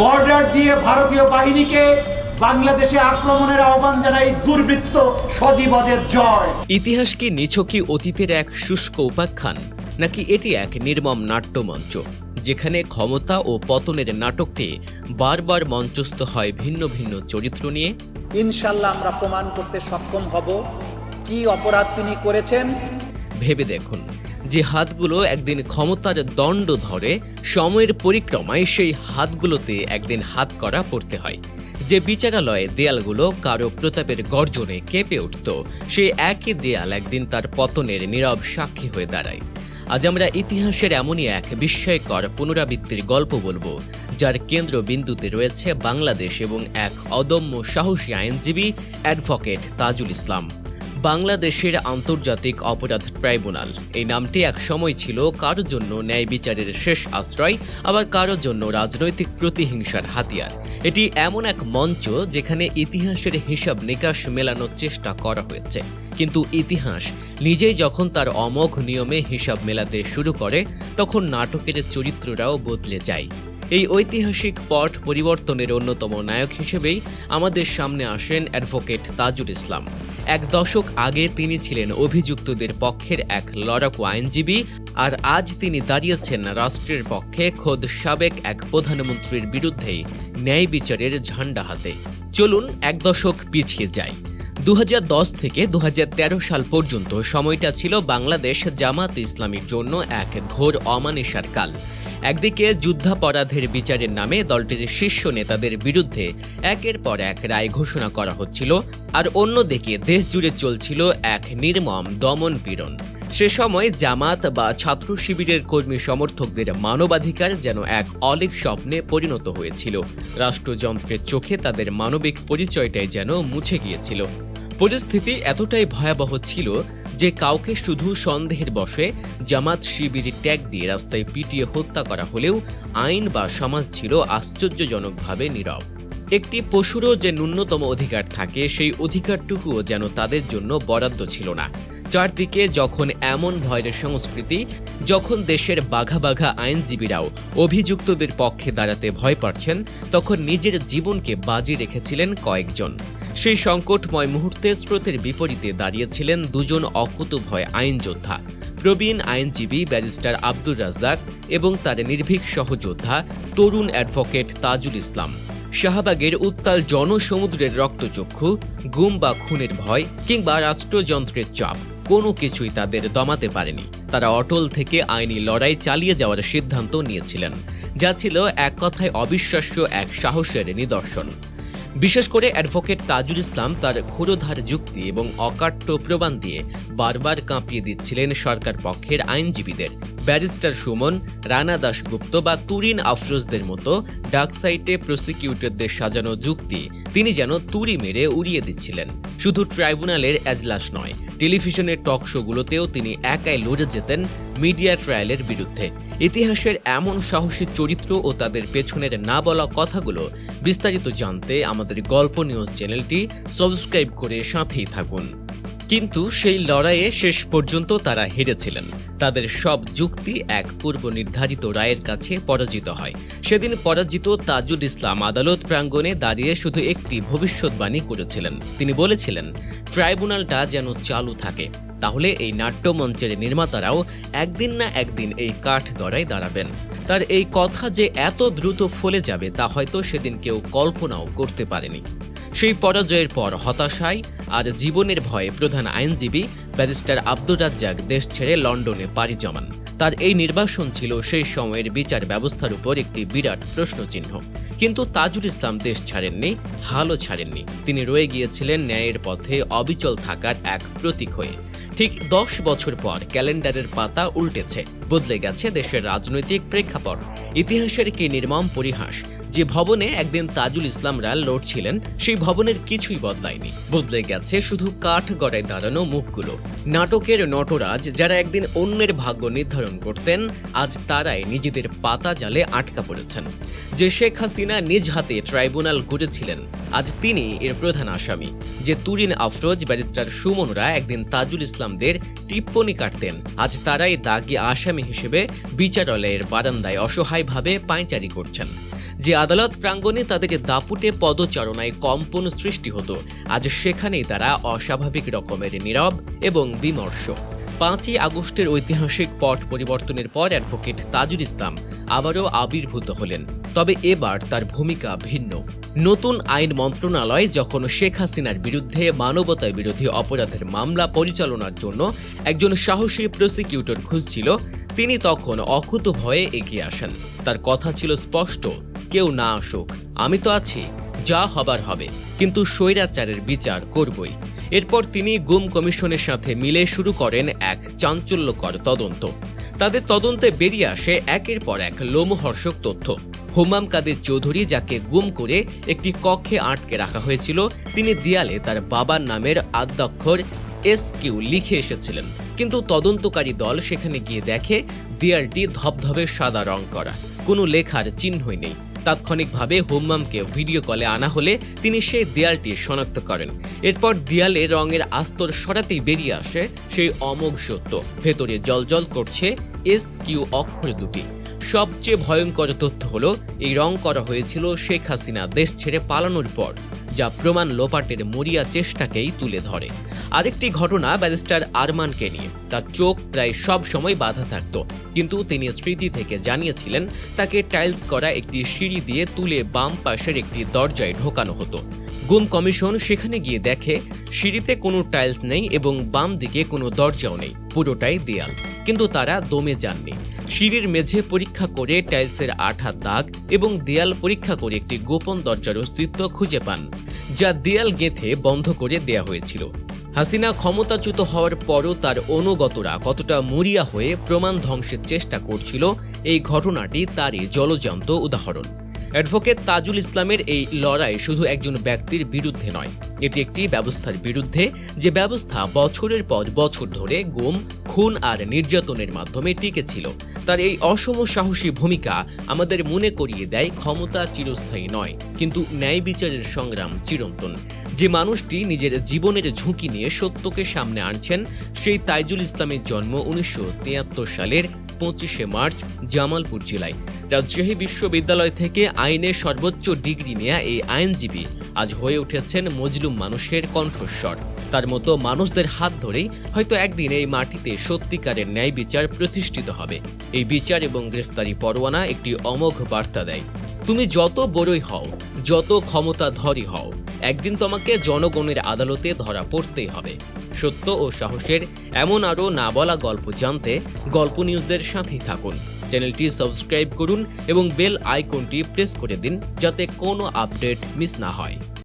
Border দিয়ে ভারতীয় বাহিনীকে বাংলাদেশে আক্রমণের আহ্বান জানাই দুর্বৃত্ত সজীবজের জয়। ইতিহাস কি নিছকই অতীতের এক শুষ্ক উপাখ্যান? নাকি এটি এক নির্মম নাট্যমঞ্চ যেখানে ক্ষমতা ও পতনের নাটকটি বারবার মঞ্চস্থ হয় ভিন্ন ভিন্ন চরিত্র নিয়ে? ইনশাল্লাহ আমরা প্রমাণ করতে সক্ষম হব। কি অপরাধ তিনি করেছেন? ভেবে দেখুন। যে হাতগুলো একদিন ক্ষমতার দণ্ড ধরে, সময়ের পরিক্রমায় সেই হাতগুলোতে একদিন হাত করা পড়তে হয়। যে বিচারালয়ে দেয়ালগুলো কারও প্রতাপের গর্জনে কেঁপে উঠত সেই একই দেয়াল একদিন তার পতনের নীরব সাক্ষী হয়ে দাঁড়ায়। আজ আমরা ইতিহাসের এমনই এক বিস্ময়কর পুনরাবৃত্তির গল্প বলব, যার কেন্দ্রবিন্দুতে রয়েছে বাংলাদেশ এবং এক অদম্য সাহসী আইনজীবী অ্যাডভোকেট তাজুল ইসলাম। বাংলাদেশের আন্তর্জাতিক অপরাধ ট্রাইব্যুনাল। এই নামটি এক সময় ছিল কারও জন্য ন্যায় বিচারের শেষ আশ্রয়, আবার কারও জন্য রাজনৈতিক প্রতিহিংসার হাতিয়ার। এটি এমন এক মঞ্চ যেখানে ইতিহাসের হিসাব নিকাশ মেলানোর চেষ্টা করা হয়েছে। কিন্তু ইতিহাস নিজেই যখন তার অমোঘ নিয়মে হিসাব মেলাতে শুরু করে, তখন নাটকের চরিত্ররাও বদলে যায়। এই ঐতিহাসিক পট পরিবর্তনের অন্যতম নায়ক হিসেবেই আমাদের সামনে আসেন অ্যাডভোকেট তাজুল ইসলাম। এক দশক আগে তিনি ছিলেন অভিযুক্তদের পক্ষের এক লড়াকু আইনজীবী আর আজ তিনি দাঁড়িয়েছেন রাষ্ট্রের পক্ষে খোদ সাবেক এক প্রধানমন্ত্রীর বিরুদ্ধেই ন্যায় বিচারের ঝান্ডা হাতে। চলুন এক দশক পিছিয়ে যাই। দু থেকে দু হাজার তেরো সাল পর্যন্ত সময়টা ছিল বাংলাদেশ জামাত ইসলামীর জন্য এক ঘোর অমানিসার কাল। একদিকে যুদ্ধাপরাধের বিচারের নামে দলটির শীর্ষ নেতাদের বিরুদ্ধে একের পর এক রায় ঘোষণা করা হচ্ছিল, আর অন্যদিকে দেশ জুড়ে চলছিল এক নির্মম দমন পীড়ন। সে সময় জামাত বা ছাত্র শিবিরের কর্মী সমর্থকদের মানবাধিকার যেন এক অলিক স্বপ্নে পরিণত হয়েছিল। রাষ্ট্রযন্ত্রের চোখে তাদের মানবিক পরিচয়টাই যেন মুছে গিয়েছিল। পরিস্থিতি এতটাই ভয়াবহ ছিল যে কাউকে শুধু সন্দেহের বশে জামাত শিবির ট্যাগ দিয়ে রাস্তায় পিটিয়ে হত্যা করা হলেও আইন বা সমাজ ছিল আশ্চর্যজনকভাবে নীরব। একটি পশুরও যে ন্যূনতম অধিকার থাকে, সেই অধিকারটুকুও যেন তাদের জন্য বরাদ্দ ছিল না। চারদিকে যখন এমন ভয়ের সংস্কৃতি, যখন দেশের বাঘা বাঘা আইনজীবীরাও অভিযুক্তদের পক্ষে দাঁড়াতে ভয় পাচ্ছেন, তখন নিজের জীবনকে বাজি রেখেছিলেন কয়েকজন। সেই সংকটময় মুহূর্তে স্রোতের বিপরীতে দাঁড়িয়েছিলেন দুজন অকুতভয় আইন যোদ্ধা প্রবীণ আইনজীবী ব্যারিস্টার আব্দুর রাজ্জাক এবং তার নির্ভীক সহযোদ্ধা তরুণ অ্যাডভোকেট তাজুল ইসলাম। শাহবাগের উত্তাল জনসমুদ্রের রক্তচক্ষু গুম বা খুনের ভয় কিংবা রাষ্ট্রযন্ত্রের চাপ, কোনো কিছুই তাদের দমাতে পারেনি। তারা অটল থেকে আইনি লড়াই চালিয়ে যাওয়ার সিদ্ধান্ত নিয়েছিলেন। যা ছিল এক কথায় অবিশ্বাস্য এক সাহসের নিদর্শন। বিশেষ করে অ্যাডভোকেট তাজুল ইসলাম তার ক্ষুরোধার যুক্তি এবং অকাট্য প্রমাণ দিয়ে বারবার কাঁপিয়ে দিচ্ছিলেন সরকার পক্ষের আইনজীবীদের। ব্যারিস্টার সুমন, রানা দাশগুপ্ত বা তুরিন আফরোজদের মতো ডাকসাইটে প্রসিকিউটরদের সাজানো যুক্তি তিনি যেন তুড়ি মেরে উড়িয়ে দিচ্ছিলেন। শুধু ট্রাইব্যুনালের এজলাস নয়, টেলিভিশনের টক শোগুলোতেও তিনি একাই লড়ে যেতেন মিডিয়া ট্রায়ালের বিরুদ্ধে। ইতিহাসের এমন সাহসী চরিত্র ও তাদের পেছনের না বলা কথাগুলো বিস্তারিত জানতে আমাদের গল্প নিউজ চ্যানেলটি সাবস্ক্রাইব করে সাথেই থাকুন। কিন্তু সেই লড়াইয়ে শেষ পর্যন্ত তারা হেরেছিলেন। তাদের সব যুক্তি এক পূর্ব নির্ধারিত রায়ের কাছে পরাজিত হয়। সেদিন পরাজিত তাজুল ইসলাম আদালত প্রাঙ্গণে দাঁড়িয়ে শুধু একটি ভবিষ্যৎবাণী করেছিলেন। তিনি বলেছিলেন, ট্রাইব্যুনালটা যেন চালু থাকে, তাহলে এই নাট্যমঞ্চের নির্মাতারাও একদিন না একদিন এই কাঠ গড়ায় দাঁড়াবেন। তার এই কথা যে এত দ্রুত ফলে যাবে তা হয়তো সেদিন কেউ কল্পনাও করতে পারেনি। সেই পরাজয়ের পর হতাশায় আর জীবনের ভয়ে প্রধান আইনজীবী ব্যারিস্টার আব্দুর রাজ্জাক দেশ ছেড়ে লন্ডনে পাড়ি জমান। তার এই নির্বাসন ছিল সেই সময়ের বিচার ব্যবস্থার উপর একটি বিরাট প্রশ্নচিহ্ন। কিন্তু তাজুল ইসলাম দেশ ছাড়েননি, হালও ছাড়েননি। তিনি রয়ে গিয়েছিলেন ন্যায়ের পথে অবিচল থাকার এক প্রতীক হয়ে। ঠিক দশ বছর পর ক্যালেন্ডারের পাতা উল্টেছে। বদলে গেছে দেশের রাজনৈতিক প্রেক্ষাপট। ইতিহাসের কি নির্মম পরিহাস। যে ভবনে একদিন তাজুল ইসলামরা লড়ছিলেন, সেই ভবনের কিছুই বদলায়নি। বদলে গেছে শুধু কাঠ গড়ায় দাঁড়ানো মুখগুলো। নাটকের নটরাজ যারা একদিন অন্যের ভাগ্য নির্ধারণ করতেন, আজ তারাই নিজেদের পাতা জালে আটকা পড়েছেন। যে শেখ হাসিনা নিজ হাতে ট্রাইব্যুনাল গড়েছিলেন, আজ তিনি এর প্রধান আসামি। যে তুরিন আফরোজ ব্যারিস্টার সুমনরা একদিন তাজুল ইসলামদের টিপ্পনি কাটতেন। আজ তারাই দাগি আসামি হিসেবে বিচারালয়ের বারান্দায় অসহায়ভাবে পায়চারি করছেন। যে আদালত প্রাঙ্গণে তাদের দাপুটে পদচারণায় কম্পন সৃষ্টি হতো, আজ সেখানেই তারা অস্বাভাবিক রকমের নীরব এবং বিমর্ষ। পাঁচই আগস্টের ঐতিহাসিক পট পরিবর্তনের পর অ্যাডভোকেট তাজুল ইসলাম আবারও আবির্ভূত হলেন। তবে এবার তার ভূমিকা ভিন্ন। নতুন আইন মন্ত্রণালয় যখন শেখ হাসিনার বিরুদ্ধে মানবতা বিরোধী অপরাধের মামলা পরিচালনার জন্য একজন সাহসী প্রসিকিউটর খুঁজছিল, তিনি তখন অকুত ভয়ে এগিয়ে আসেন। তার কথা ছিল স্পষ্ট, কেউ না আসুক, আমি তো আছি, যা হবার হবে, কিন্তু স্বৈরাচারের বিচার করবই। এরপর তিনি গুম কমিশনের সাথে মিলে শুরু করেন এক চাঞ্চল্যকর তদন্ত। তাদের তদন্তে বেরিয়ে আসে একের পর এক লোমহর্ষক তথ্য। হুমাম কাদের চৌধুরী, যাকে গুম করে একটি কক্ষে আটকে রাখা হয়েছিল, তিনি দেয়ালে তার বাবার নামের আদ্যাক্ষর এস কিউ লিখে এসেছিলেন। কিন্তু তদন্তকারী দল সেখানে গিয়ে দেখে, দেয়ালটি ধবধবে সাদা রং করা। কোনো লেখার চিহ্নই নেই। তাৎক্ষণিকভাবে হুম্মামকে ভিডিও কলে আনা হলে তিনি সেই দেয়ালটি শনাক্ত করেন। এরপর দেয়ালে রঙের আস্তর সরাতেই বেরিয়ে আসে সেই অমোঘ সত্য। ভেতরে জলজল করছে এস কিউ অক্ষর দুটি। সবচেয়ে ভয়ঙ্কর তথ্য হলো, এই রং করা হয়েছিল শেখ হাসিনা দেশ ছেড়ে পালানোর পর, যা প্রমাণ লোপাটের মরিয়া চেষ্টাকেই তুলে ধরে। আরেকটি ঘটনা ব্যারিস্টার আরমানকে নিয়ে। তার চোখ প্রায় সব সময় বাধা থাকত, কিন্তু তিনি স্মৃতি থেকে জানিয়েছিলেন, তাকে টাইলস করা একটি সিঁড়ি দিয়ে তুলে বাম পাশের একটি দরজায় ঢোকানো হতো। গুম কমিশন সেখানে গিয়ে দেখে, সিঁড়িতে কোনো টাইলস নেই এবং বাম দিকে কোনো দরজাও নেই, পুরোটাই দেয়াল। কিন্তু তারা দমে যাননি। সিঁড়ির মেঝে পরীক্ষা করে টাইলসের আঠা দাগ এবং দেয়াল পরীক্ষা করে একটি গোপন দরজার অস্তিত্ব খুঁজে পান, যা দেয়াল গেঁথে বন্ধ করে দেয়া হয়েছিল। হাসিনা ক্ষমতাচ্যুত হওয়ার পরও তার অনুগতরা কতটা মরিয়া হয়ে প্রমাণ ধ্বংসের চেষ্টা করছিল, এই ঘটনাটি তারই জলজান্ত উদাহরণ। অ্যাডভোকেট তাজুল ইসলামের এই লড়াই শুধু একজন ব্যক্তির বিরুদ্ধে নয়, এটি একটি ব্যবস্থার বিরুদ্ধে, যে ব্যবস্থা বছরের পর বছর ধরে গুম, খুন আর নির্যাতনের মাধ্যমে টিকেছিল। তার এই অসম সাহসী ভূমিকা আমাদের মনে করিয়ে দেয় ক্ষমতা চিরস্থায়ী নয়, কিন্তু ন্যায় বিচারের সংগ্রাম চিরন্তন। যে মানুষটি নিজের জীবনের ঝুঁকি নিয়ে সত্যকে সামনে আনছেন, সেই তাইজুল ইসলামের জন্ম উনিশশো তিয়াত্তর সালের পঁচিশে মার্চ, জামালপুর জেলায়। রাজশাহী বিশ্ববিদ্যালয় থেকে আইনে সর্বোচ্চ ডিগ্রি নেয়া এই আইনজীবী আজ হয়ে উঠেছেন মজলুম মানুষের কণ্ঠস্বর। তার মতো মানুষদের হাত ধরেই হয়তো একদিন এই মাটিতে সত্যিকারের ন্যায় বিচার প্রতিষ্ঠিত হবে। এই বিচার এবং গ্রেফতারি পরোয়ানা একটি অমোঘ বার্তা দেয়। তুমি যত বড়ই হও, যত ক্ষমতাধরই হও, একদিন তোমাকে জনগণের আদালতে ধরা পড়তেই হবে। সত্য ও সাহসের এমন আরও না বলা গল্প জানতে গল্প নিউজের সাথেই থাকুন। চ্যানেলটি সাবস্ক্রাইব করুন এবং বেল আইকনটি প্রেস করে দিন যাতে কোনো আপডেট মিস না হয়।